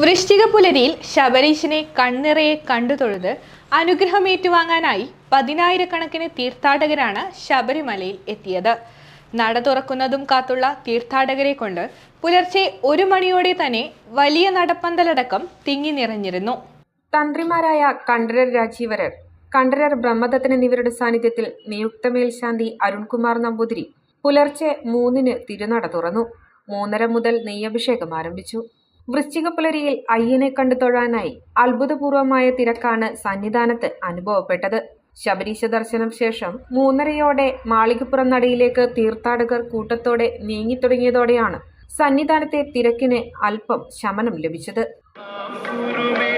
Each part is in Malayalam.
വൃശ്ചിക പുലരിയിൽ ശബരീശനെ കണ്ണിറയെ കണ്ടു തൊഴുത് അനുഗ്രഹം ഏറ്റുവാങ്ങാനായി പതിനായിരക്കണക്കിന് തീർത്ഥാടകരാണ് ശബരിമലയിൽ എത്തിയത്. നട തുറക്കുന്നതും കാത്തുള്ള തീർത്ഥാടകരെ കൊണ്ട് പുലർച്ചെ ഒരു മണിയോടെ തന്നെ വലിയ നടപ്പന്തലടക്കം തിങ്ങി നിറഞ്ഞിരുന്നു. തന്ത്രിമാരായ കണ്ഠരർ രാജീവരർ കണ്ഠരർ ബ്രഹ്മദത്തൻ എന്നിവരുടെ സാന്നിധ്യത്തിൽ നിയുക്ത മേൽശാന്തി അരുൺകുമാർ നമ്പൂതിരി പുലർച്ചെ മൂന്നിന് തിരുനട തുറന്നു. മൂന്നര മുതൽ നെയ്യഭിഷേകം ആരംഭിച്ചു. വൃശ്ചിക പുലരിയിൽ അയ്യനെ കണ്ടു തൊഴാനായി അത്ഭുതപൂർവമായ തിരക്കാണ് സന്നിധാനത്ത് അനുഭവപ്പെട്ടത്. ശബരീശ ദർശനം ശേഷം മൂന്നരയോടെ മാളികപ്പുറം നടയിലേക്ക് തീർത്ഥാടകർ കൂട്ടത്തോടെ നീങ്ങിത്തുടങ്ങിയതോടെയാണ് സന്നിധാനത്തെ തിരക്കിന് അല്പം ശമനം ലഭിച്ചത്. ഗുരുമേ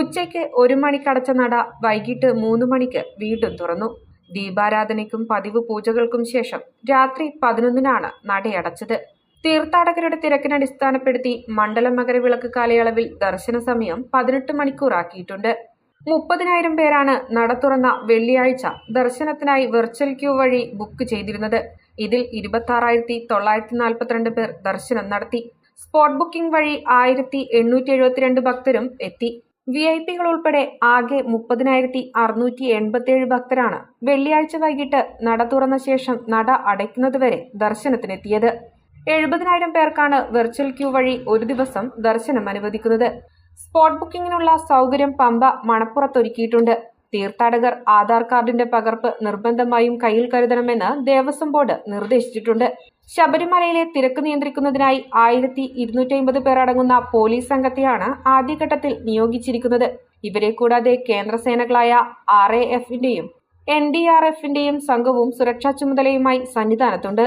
ഉച്ചയ്ക്ക് ഒരു മണിക്കടച്ച നട വൈകിട്ട് മൂന്ന് മണിക്ക് വീണ്ടും തുറന്നു. ദീപാരാധനയ്ക്കും പതിവ് പൂജകൾക്കും ശേഷം രാത്രി പതിനൊന്നിനാണ് നടയടച്ചത്. തീർത്ഥാടകരുടെ തിരക്കിനെ അടിസ്ഥാനപ്പെടുത്തി മണ്ഡലം മകരവിളക്ക് കാലയളവിൽ ദർശന സമയം പതിനെട്ട് മണിക്കൂറാക്കിയിട്ടുണ്ട്. മുപ്പതിനായിരം പേരാണ് നട തുറന്ന വെള്ളിയാഴ്ച ദർശനത്തിനായി വെർച്വൽ ക്യൂ വഴി ബുക്ക് ചെയ്തിരുന്നത്. ഇതിൽ ഇരുപത്തി തൊള്ളായിരത്തി നാൽപ്പത്തിരണ്ട് പേർ ദർശനം നടത്തി. സ്പോട്ട് ബുക്കിംഗ് വഴി ആയിരത്തി എണ്ണൂറ്റി എഴുപത്തിരണ്ട് ഭക്തരും എത്തി. വി ഐ പികൾ ഉൾപ്പെടെ ആകെ മുപ്പതിനായിരത്തി അറുന്നൂറ്റി എൺപത്തിയേഴ് ഭക്തരാണ് വെള്ളിയാഴ്ച വൈകിട്ട് നട തുറന്ന ശേഷം നട അടയ്ക്കുന്നതുവരെ ദർശനത്തിനെത്തിയത്. എഴുപതിനായിരം പേർക്കാണ് വെർച്വൽ ക്യൂ വഴി ഒരു ദിവസം ദർശനം അനുവദിക്കുന്നത്. സ്പോട്ട് ബുക്കിംഗിനുള്ള സൗകര്യം പമ്പ മണപ്പുറത്തൊരുക്കിയിട്ടുണ്ട്. തീർത്ഥാടകർ ആധാർ കാർഡിന്റെ പകർപ്പ് നിർബന്ധമായും കയ്യിൽ കരുതണമെന്ന് ദേവസ്വം ബോർഡ് നിർദ്ദേശിച്ചിട്ടുണ്ട്. ശബരിമലയിലെ തിരക്ക് നിയന്ത്രിക്കുന്നതിനായി ആയിരത്തി ഇരുന്നൂറ്റി അമ്പത് പേർ അടങ്ങുന്ന പോലീസ് സംഘത്തെയാണ് ആദ്യഘട്ടത്തിൽ നിയോഗിച്ചിരിക്കുന്നത്. ഇവരെ കൂടാതെ കേന്ദ്രസേനകളായ ആർ എ എഫിന്റെയും എൻ ഡി ആർ എഫിന്റെയും സംഘവും സുരക്ഷാ ചുമതലയുമായി സന്നിധാനത്തുണ്ട്.